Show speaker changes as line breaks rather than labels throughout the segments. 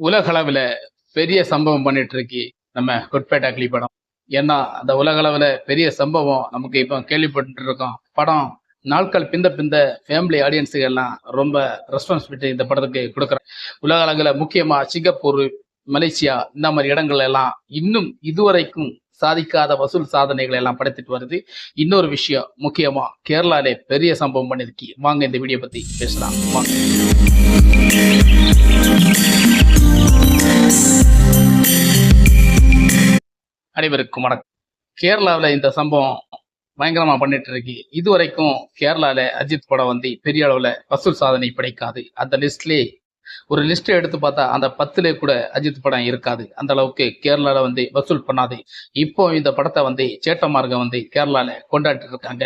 உலகளவில் பெரிய சம்பவம் பண்ணிட்டுருக்கு நம்ம கொட்பேட்டா கிளி படம் ஏன்னா அந்த உலகளவில் பெரிய சம்பவம் நமக்கு இப்போ கேள்விப்பட்டு இருக்கோம் படம் நாட்கள் பிந்த பிந்த ஃபேமிலி ஆடியன்ஸுக்கு எல்லாம் ரொம்ப ரெஸ்பான்சிபிலிட்டி இந்த படத்துக்கு கொடுக்குறேன் உலக அளவில் முக்கியமாக சிங்கப்பூர் மலேசியா இந்த மாதிரி இடங்கள் எல்லாம் இன்னும் இதுவரைக்கும் சாதிக்காத வசூல் சாதனைகளை எல்லாம் படைத்துட்டு வருது. இன்னொரு விஷயம் முக்கியமா கேரளாலே பெரிய சம்பவம் பண்ணிருக்கு. வாங்க இந்த வீடியோ பத்தி பேசலாம். வாங்க அனைவருக்கும் வணக்கம். கேரளாவில் இந்த சம்பவம் பயங்கரமா பண்ணிட்டு இருக்கு. இதுவரைக்கும் கேரளால அஜித் படம் வந்து பெரிய அளவுல வசூல் சாதனை படைக்காது. அந்த லிஸ்ட்லயே ஒரு லிஸ்ட் எடுத்து பார்த்தா அந்த பத்துல கூட அஜித் படம் இருக்காது. அந்த அளவுக்கு கேரளால வந்து வசூல் பண்ணாது. இப்போ இந்த படத்தை வந்து சேட்டமார்க வந்து கேரளால கொண்டாடிட்டு இருக்காங்க.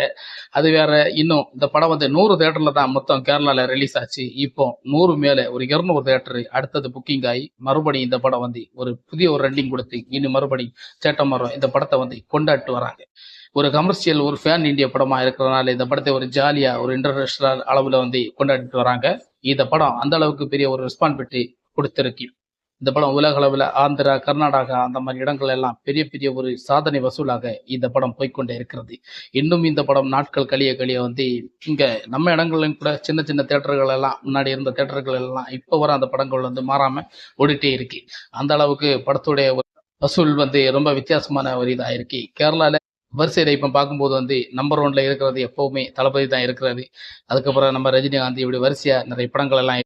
அது வேற இன்னும் இந்த படம் வந்து நூறு தேட்டர்ல தான் மொத்தம் கேரளால ரிலீஸ் ஆச்சு. இப்போ நூறு மேல ஒரு இருநூறு தேட்டர் அடுத்தது புக்கிங் ஆகி மறுபடியும் இந்த படம் வந்து ஒரு புதிய ஒரு ரன்னிங் கொடுத்து இன்னும் மறுபடியும் சேட்டமரம் இந்த படத்தை வந்து கொண்டாடிட்டு வராங்க. ஒரு கமர்ஷியல் ஒரு ஃபேன் இந்திய படமாக இருக்கிறதுனால இந்த படத்தை ஒரு ஜாலியாக ஒரு இன்டர்நேஷனல் அளவில் வந்து கொண்டாடிட்டு வராங்க. இந்த படம் அந்த அளவுக்கு பெரிய ஒரு ரெஸ்பான்சிபிலிட்டி கொடுத்துருக்கு. இந்த படம் உலக அளவில் ஆந்திரா கர்நாடகா அந்த மாதிரி இடங்கள் எல்லாம் பெரிய பெரிய ஒரு சாதனை வசூலாக இந்த படம் போய்க்கொண்டே இருக்கிறது. இன்னும் இந்த படம் நாட்கள் கழிய கழிய வந்து இங்கே நம்ம இடங்கள்லையும் கூட சின்ன சின்ன தேட்டர்கள் எல்லாம் முன்னாடி இருந்த தேட்டர்கள் எல்லாம் இப்போ வர அந்த படங்கள் வந்து மாறாமல் ஓடிட்டே இருக்கு. அந்த அளவுக்கு படத்துடைய ஒரு வசூல் வந்து ரொம்ப வித்தியாசமான ஒரு இதாக இருக்கு கேரளாவில் வரிசையில் இப்போ பார்க்கும்போது வந்து நம்பர் ஒன்ல இருக்கிறது எப்பவுமே தளபதி தான் இருக்கிறது. அதுக்கப்புறம் நம்ம ரஜினிகாந்த் இப்படி வரிசையாக நிறைய படங்கள் எல்லாம்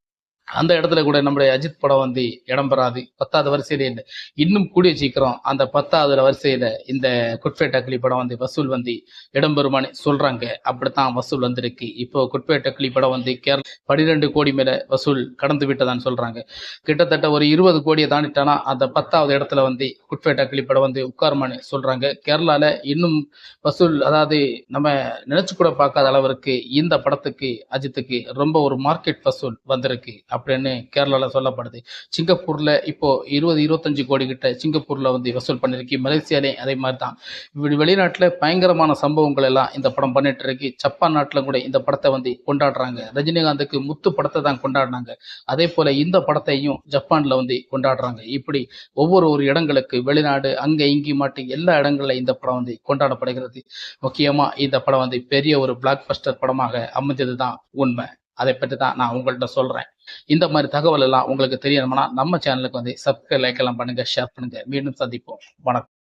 அந்த இடத்துல கூட நம்முடைய அஜித் படம் வந்து இடம் பெறாது பத்தாவது வரிசையில இல்லை இன்னும் கூடிய சீக்கிரம் அந்த பத்தாவது வரிசையில இந்த குட்பேட் அக்லி படம் வந்து வசூல் வந்து இடம்பெறுமான்னு சொல்றாங்க. அப்படித்தான் வசூல் வந்திருக்கு. இப்போ குட்பேட் அக்லி படம் வந்து கேரள பனிரெண்டு கோடி மேல வசூல் கடந்து விட்டதான்னு சொல்றாங்க. கிட்டத்தட்ட ஒரு இருபது கோடியை தாண்டிட்டானா அந்த பத்தாவது இடத்துல வந்து குட்பேட் அக்லி படம் வந்து உட்காருமான்னு சொல்றாங்க. கேரளால இன்னும் வசூல் அதாவது நம்ம நினைச்சு கூட பார்க்காத அளவிற்கு இந்த படத்துக்கு அஜித்துக்கு ரொம்ப ஒரு மார்க்கெட் வசூல் வந்திருக்கு. அப்படின்னு கேரளாவில் சொல்லப்படுது. சிங்கப்பூரில் இப்போ இருபது இருபத்தஞ்சு கோடி கிட்ட சிங்கப்பூரில் வந்து வசூல் பண்ணியிருக்கு மலேசியாலே அதே மாதிரி தான் இப்படி வெளிநாட்டில் பயங்கரமான சம்பவங்கள் எல்லாம் இந்த படம் பண்ணிட்டு இருக்கு. ஜப்பான் நாட்டில் கூட இந்த படத்தை வந்து கொண்டாடுறாங்க. ரஜினிகாந்துக்கு முத்து படத்தை தான் கொண்டாடினாங்க. அதே போல் இந்த படத்தையும் ஜப்பானில் வந்து கொண்டாடுறாங்க. இப்படி ஒவ்வொரு ஒரு இடங்களுக்கு வெளிநாடு அங்கே இங்கே மாட்டி எல்லா இடங்களில் இந்த படம் வந்து கொண்டாடப்படுகிறது. முக்கியமாக இந்த படம் வந்து பெரிய ஒரு பிளாக் பஸ்டர் படமாக அமைஞ்சது தான் உண்மை. அதை பற்றி தான் நான் உங்கள்கிட்ட சொல்றேன். இந்த மாதிரி தகவல் எல்லாம் உங்களுக்கு தெரியணும்னா நம்ம சேனலுக்கு வந்து சப்ஸ்கிரைப் லைக் எல்லாம் பண்ணுங்க ஷேர் பண்ணுங்க. மீண்டும் சந்திப்போம். வணக்கம்.